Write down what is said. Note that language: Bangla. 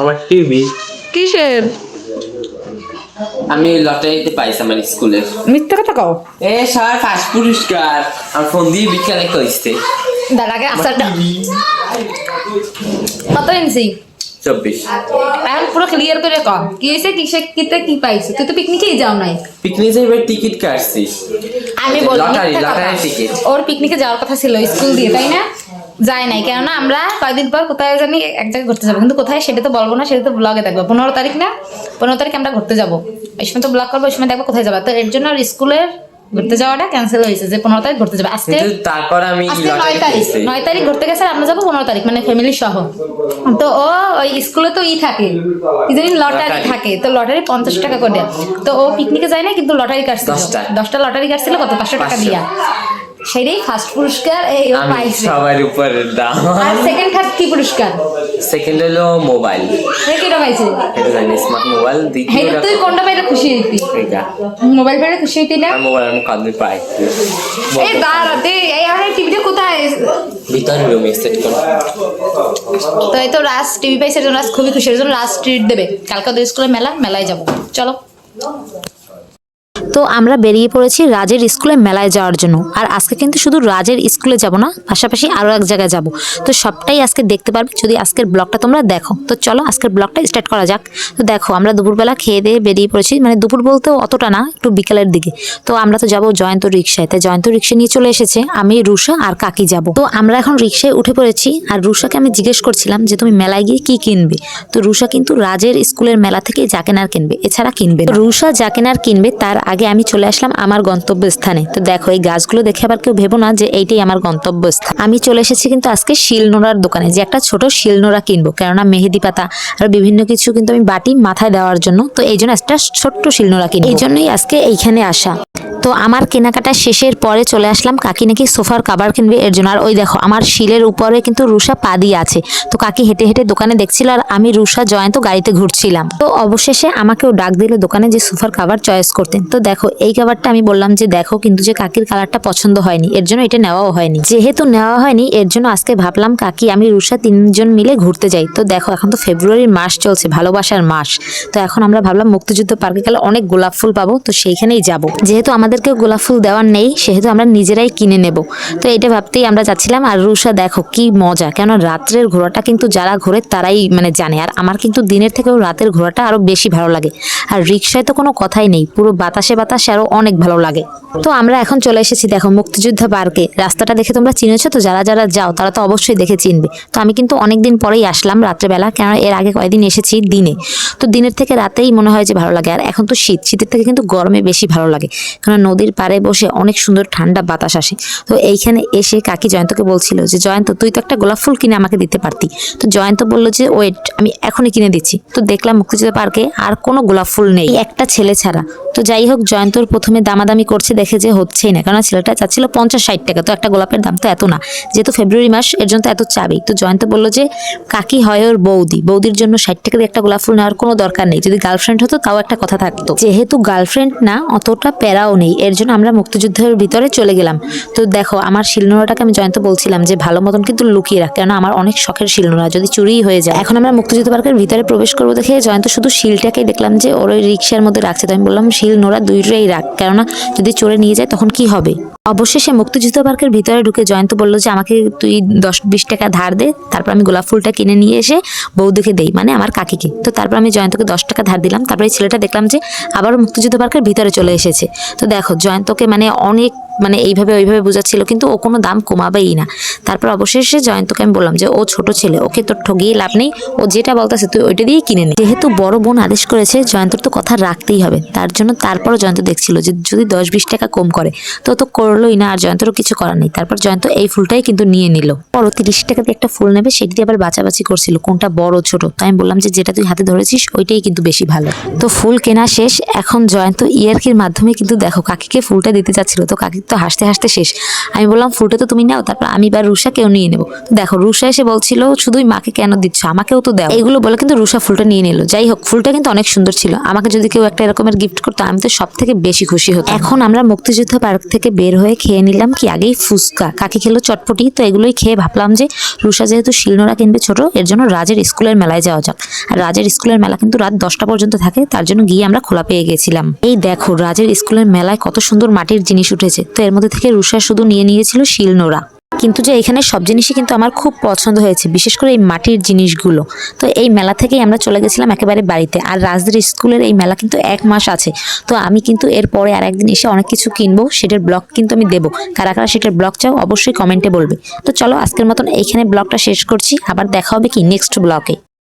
আমার টিভি কিসের? আমি লটারিতে পাইছি আমার স্কুলের মিথ্যা কথা কও। এ সবার ফার্স্ট পুরস্কার। আমার ফোন দিয়ে কইছে। আসারটা কত ইঞ্চি চব্বিশ। এখন পুরো ক্লিয়ার করে কম কি হয়েছে কিসে কিতে কি পাইছে? তুই তো পিকনিকেই যাও নাই। পিকনিক যাইবার টিকিট কাটছি আমি বলি লটারি, ticket। ওর পিকনিকে যাওয়ার কথা ছিল স্কুল দিয়ে তাই না? যায় নাই। কেননা আমরা কয়েকদিন পর কোথায় জানি এক জায়গায় ঘুরতে যাব। কিন্তু কোথায় সেটা তো বলব না সেটা তো ব্লগে দেখব। পনেরো তারিখ না? পনেরো তারিখ আমরা ঘুরতে যাব। ওই সময় তো ব্লগ করব ওই সময় দেখব কোথায় যাব। তো এর জন্য স্কুলের ঘুরতে যাওয়াটা ক্যান্সেল হয়েছে যে পনেরো তারিখ ঘুরতে যাব। আজকে তারপর আমি আজকে নয় তারিখ। নয় তারিখ ঘুরতে গেছে আমরা যাব পনেরো তারিখ মানে ফ্যামিলি সহ। তো ও ওই স্কুলে তো ই থাকে। কি জানি লটারি। থাকে। তো লটারি পঞ্চাশ টাকা করে। তো ও পিকনিকে যায় না কিন্তু লটারি কাটছিল দশটা। লটারি কাটছিল কত? পাঁচশো টাকা। দিয়া। সেটাই ফার্স্ট পুরস্কার এই ও পাইছে সবার উপরে দাম। আর সেকেন্ড কি পুরস্কার? সেকেন্ড হলো মোবাইল পাইছে এটা জানি স্মার্ট মোবাইল তুই কোনটা পাইলে খুশি হইতি এটা মোবাইল পাইলে খুশি হইতি না? আর মোবাইল আমি কদিন পাই। এই দাঁড়া দে এই আমার টিভিটা কোথায়? ভিতরে রুমে সেট করো। তো এই তো রাজ টিভি পাইছে খুবই খুশি এর জন্য রাজ ট্রিট দেবে। কালকে ওদের স্কুলে মেলা মেলায় যাব। চলো। তো আমরা বেরিয়ে পড়েছি রাজের স্কুলে মেলায় যাওয়ার জন্য। আর আজকে কিন্তু শুধু রাজের স্কুলে যাব না, পাশাপাশি আরও এক জায়গায় যাব। তো সবটাই আজকে দেখতে পারবে, যদি আজকের ব্লগটা তোমরা দেখো। তো চলো আজকের ব্লগটা স্টার্ট করা যাক। তো দেখো, আমরা দুপুরবেলা খেয়ে দিয়ে বেরিয়ে পড়েছি। মানে দুপুর বলতেও অতটা না, একটু বিকালের দিকে। তো আমরা তো যাব জয়ন্ত রিক্সায় তাই জয়ন্ত রিক্সা নিয়ে চলে এসেছে, আমি রুষা আর কাকি যাব। তো আমরা এখন রিক্সায় উঠে পড়েছি, আর রুষাকে আমি জিজ্ঞেস করছিলাম যে, তুমি মেলায় গিয়ে কি কিনবে? তো রুষা কিন্তু রাজের স্কুলের মেলা থেকে যা কেনার কিনবে, এছাড়া কিনবে। রুষা যা কেনার কিনবে তার আগে আমি চলে আসলাম আমার গন্তব্যস্থানে। তো দেখো, এই গাছগুলো দেখে আবার কেউ ভেবো না যে এইটাই আমার গন্তব্যস্থান। আমি চলে এসেছি কিন্তু আজকে শিলনোড়ার দোকানে, যে একটা ছোট শিলনোড়া কিনবো। কেননা মেহেদি পাতা আর বিভিন্ন কিছু কিন্তু আমি বাটি মাথায় দেওয়ার জন্য। তো এই জন্য একটা ছোট্ট শিলনোড়া কিনবো। এই জন্যই আজকে এইখানে আসা। তো আমার কেনাকাটা শেষের পরে চলে আসলাম। কাকি নাকি সোফার কাবার কিনবে এর জন্য। আর ওই দেখো, আমার শিলের উপরে কিন্তু রুষা পা দিয়ে আছে। তো কাকি হেঁটে হেঁটে দোকানে দেখছিল আর আমি রুষা, জয়ন্ত গাড়িতে ঘুরছিলাম। তো অবশেষে আমাকেও ডাক দিল দোকানে যে সোফার কাবার চয়েস করতেন তো দেখো, এই কাভারটা আমি বললাম যে, দেখো কিন্তু যে কাকির কালারটা পছন্দ হয়নি। এর জন্য এটা নেওয়াও হয়নি। যেহেতু নেওয়া হয়নি, এর জন্য আজকে ভাবলাম, কাকি, আমি রুষা তিনজন মিলে ঘুরতে যাই। তো দেখো, এখন তো ফেব্রুয়ারির মাস চলছে, ভালোবাসার মাস। তো এখন আমরা ভাবলাম মুক্তিযুদ্ধ পার্কে গেলে অনেক গোলাপ ফুল পাবো। তো সেইখানেই যাব। যেহেতু আমাদেরকে গোলাপ ফুল দেওয়ার নেই, সেহেতু আমরা নিজেরাই কিনে নেব। তো এটা ভাবতেই আমরা যাচ্ছিলাম আর রুষা, দেখো কি মজা, কেন রাত্রের ঘোরাটা কিন্তু যারা ঘোরে তারাই মানে জানে। আর আমার কিন্তু দিনের থেকেও রাতের ঘোরাটা আরও বেশি ভালো লাগে। আর রিক্সায় তো কোনো কথাই নেই, পুরো বাতাসে বাতাসে আরও অনেক ভালো লাগে। তো আমরা এখন চলে এসেছি, দেখো মুক্তিযোদ্ধা পার্কে। রাস্তাটা দেখে তোমরা চিনেছো তো? যারা যারা যাও, তারা তো অবশ্যই দেখে চিনবে। তো আমি কিন্তু অনেকদিন পরেই আসলাম রাত্রেবেলা, কেন এর আগে কয়েকদিন এসেছি দিনে। তো দিনের থেকে রাতেই মনে হয় যে ভালো লাগে। আর এখন তো শীত, শীতের থেকে কিন্তু গরমে বেশি ভালো লাগে। কারণ নদীর পাড়ে বসে অনেক সুন্দর ঠান্ডা বাতাস আসে। তো এইখানে এসে কাকি জয়ন্তকে বলছিল যে, জয়ন্ত, তুই তো একটা গোলাপ ফুল কিনে আমাকে দিতে পারতি। তো জয়ন্ত বলল যে, ওয়েট, আমি এখনই কিনে দিচ্ছি। তো দেখলাম মুক্তিযুদ্ধ পার্কে আর কোনো গোলাপ ফুল নেই। একটা ছেলে ছাড়া। তো যাই হোক, জয়ন্তর প্রথমে দামাদামি করছে, দেখে যে হচ্ছেই না। কারণ ছেলেটা চাচ্ছিল পঞ্চাশ ষাট টাকা। তো একটা গোলাপের দাম তো এত না। যেহেতু ফেব্রুয়ারি মাস, এর জন্য তো এত চাবেই। তো জয়ন্ত বলল যে, কাকি হয় ওর বৌদি। বৌদির জন্য ষাট টাকা দিয়ে একটা গোলাপ ফুল নেওয়ার কোনো দরকার নেই। যদি গার্লফ্রেন্ড হতো, তাও একটা কথা থাকতো। যেহেতু গার্লফ্রেন্ড না, অতটা প্যারাও নেই। এর জন্য আমরা মুক্তিযুদ্ধের ভিতরে চলে গেলাম। তো দেখো, আমার শিলনোড়াটাকে আমি জয়ন্ত বলছিলাম যে, ভালো মতন কিন্তু লুকিয়ে রাখ। কেন আমার অনেক শখের শিলনোড়া, যদি চুরিই হয়ে যায়। এখন আমরা মুক্তিযুদ্ধ পার্কের ভিতরে প্রবেশ করব দেখে জয়ন্ত শুধু শিলটাকেই দেখলাম যে, ওর ওই রিক্সার মধ্যে রাখছে। তো আমি বললাম শিল নোড়া দুইটাই রাখ। কেননা যদি চড়ে নিয়ে যায়, তখন কি হবে? অবশেষে মুক্তিযুদ্ধ পার্কের ভিতরে ঢুকে জয়ন্ত বলল যে, আমাকে তুই দশ, বিশ টাকা ধার দে, তারপর আমি গোলাপ ফুলটা কিনে নিয়ে এসে বৌদিকে দেই মানে আমার কাকিকে। তো তারপর আমি জয়ন্তকে দশ টাকা ধার দিলাম। তারপরে ছেলেটা দেখলাম যে, আবারও মুক্তিযুদ্ধ পার্কের ভিতরে চলে এসেছে। তো দেখো, জয়ন্তকে মানে অনেক মানে এইভাবে ওইভাবে বোঝাচ্ছিল, কিন্তু ও কোনো দাম কমাবেই না। তারপর অবশেষে জয়ন্তকে আমি বললাম যে, ও ছোট ছেলে, ওকে তোর ঠগিয়ে লাভ নেই। ও যেটা বলতেছে তুই ওইটা দিয়েই কিনে নে। যেহেতু বড় বোন আদেশ করেছে, জয়ন্তর তো কথা রাখতেই হবে। তার জন্য তারপরও জয়ন্ত দেখছিল যে, যদি দশ বিশ টাকা কম করে, তো তো করলোই না, আর জয়ন্তরও কিছু করার নেই। তারপর জয়ন্ত এই ফুলটাই কিন্তু নিয়ে নিল। পরও তিরিশ টাকা দিয়ে একটা ফুল নেবে, সেটি দিয়ে আবার বাছাবাছি করছিল, কোনটা বড় ছোট। তো আমি বললাম যে, যেটা তুই হাতে ধরেছিস, ওইটাই কিন্তু বেশি ভালো। তো ফুল কেনা শেষ, এখন জয়ন্ত ইয়ারকির মাধ্যমে কিন্তু দেখো, কাকিকে ফুলটা দিতে চাচ্ছিল। তো কাকি তো হাসতে হাসতে শেষ। আমি বললাম ফুলটা তো তুমি নাও, তারপর আমি বা রুষা কেউ নিয়ে নেব। দেখো রুষা এসে বলছিল, শুধুই মাকে কেন দিচ্ছ? আমাকেও তো দাও। এগুলো বলে কিন্তু রুষা ফুলটা নিয়ে নিল। যাই হোক, ফুলটা কিন্তু অনেক সুন্দর ছিল। আমাকে যদি কেউ একটা এরকমের গিফট করতো, আমি তো সব থেকে বেশি খুশি হতো এখন আমরা মুক্তিযুদ্ধ পার্ক থেকে বের হয়ে হয়ে খেয়ে নিলাম কি আগেই ফুচকা। কাকি খেলো চটপটি? তো এগুলোই খেয়ে ভাবলাম যে রুষা যেহেতু শিলনোড়া কিনবে ছোট, এর জন্য রাজের স্কুলের মেলায় যাওয়া যাক। আর রাজের স্কুলের মেলা কিন্তু রাত দশটা পর্যন্ত থাকে, তার জন্য গিয়ে আমরা খোলা পেয়ে গেছিলাম। এই দেখো, রাজের স্কুলের মেলায় কত সুন্দর মাটির জিনিস উঠেছে। তো এর মধ্যে থেকে রুষা শুধু নিয়ে নিয়েছিল শিলনোড়া। কিন্তু যে এখানে সব জিনিসই কিন্তু আমার খুব পছন্দ হয়েছে, বিশেষ করে এই মাটির জিনিসগুলো। তো এই মেলা থেকেই আমরা চলে গেছিলাম একেবারে বাড়িতে, আর রাজদের স্কুলের এই মেলা কিন্তু এক মাস আছে। তো আমি কিন্তু এরপরে আর একদিন এসে অনেক কিছু কিনবো, সেটার ব্লগ কিন্তু আমি দেবো। কারা কারা সেটার ব্লগ চাও অবশ্যই কমেন্টে বলবে। তো চলো আজকের মতন এইখানে ব্লগটা শেষ করছি, আবার দেখা হবে কি নেক্সট ব্লগে